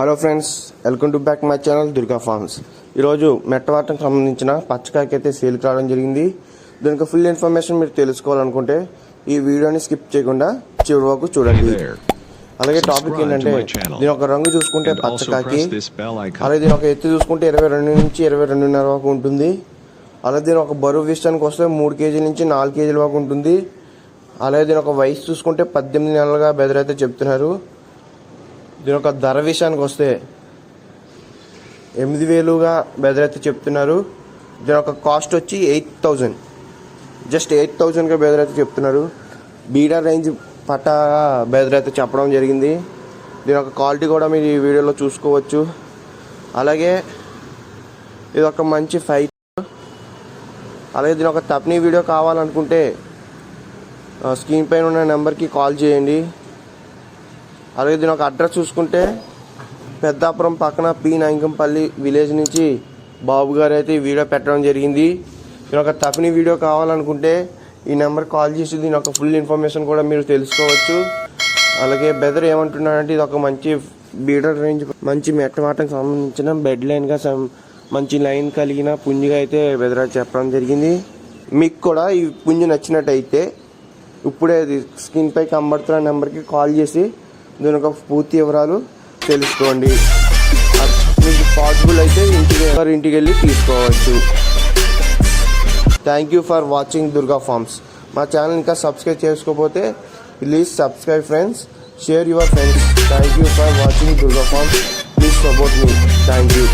Hello friends welcome to back my channel Durga farms ఈరోజు మెట్టవాటం సంబంధించిన పచ్చకాయకి అయితే సేల్కి రావడం జరిగింది దీనికి ఫుల్ ఇన్ఫర్మేషన్ మీరు తెలుసుకోవాలనుకుంటే ఈ వీడియోని స్కిప్ చేయకుండా చివరి వరకు చూడండి. అలాగే టాపిక్ ఏంటంటే. దీని ఒక రంగు చూసుకుంటే icon. అలాగే దీని ఒక ఎత్తు చూసుకుంటే ఇరవై రెండు నుంచి ఇరవై రెండున్నర వరకు ఉంటుంది అలాగే దీని ఒక బరువు విషయానికి వస్తే మూడు కేజీల నుంచి నాలుగు కేజీల వరకు ఉంటుంది అలాగే దీని ఒక వయసు చూసుకుంటే పద్దెనిమిది నెలలుగా బెదరైతే చెప్తున్నారు దీని యొక్క ధర విషయానికి వస్తే ఎనిమిది వేలుగా బెదరైతే చెప్తున్నారు. దీని యొక్క కాస్ట్ వచ్చి ఎయిట్ థౌజండ్. జస్ట్ ఎయిట్ థౌజండ్గా బెదరైతే చెప్తున్నారు. బీడర్ రేంజ్ పట్టా బెదరైతే చెప్పడం జరిగింది. దీని యొక్క క్వాలిటీ కూడా మీరు ఈ వీడియోలో చూసుకోవచ్చు. అలాగే ఇది ఒక మంచి ఫైట్. అలాగే దీని ఒక తప్ని వీడియో కావాలనుకుంటే స్క్రీన్ పైన ఉన్న నెంబర్కి కాల్ చేయండి. అలాగే దీని ఒక అడ్రస్ చూసుకుంటే పెద్దాపురం పక్కన పి నాయకంపల్లి విలేజ్ నుంచి బాబు గారు అయితే ఈ వీడియో పెట్టడం జరిగింది. దీని ఒక తప్పిని వీడియో కావాలనుకుంటే ఈ నెంబర్ కాల్ చేసి దీని ఒక ఫుల్ ఇన్ఫర్మేషన్ కూడా మీరు తెలుసుకోవచ్చు. అలాగే బెదర్ ఏమంటున్నాడంటే ఇది ఒక మంచి బీడర్ రేంజ్ మంచి మెట్టమాటకు సంబంధించిన బెడ్ లైన్గా మంచి లైన్ కలిగిన పుంజిగా అయితే బెదర్ చెప్పడం జరిగింది. మీకు కూడా ఈ పుంజు నచ్చినట్టయితే ఇప్పుడే అది స్క్రీన్ కనబడుతున్న నెంబర్కి కాల్ చేసి దీని యొక్క పూర్తి వివరాలు తెలుసుకోండి. మీకు పాసిబుల్ అయితే ఇంటికి ఎవరి ఇంటికి వెళ్ళి తీసుకోవచ్చు. Thank you for watching Durga farms మా ఛానల్ ఇంకా సబ్స్క్రైబ్ చేసుకోకపోతే please subscribe friends share your friends thank you for watching Durga farms please support me thank you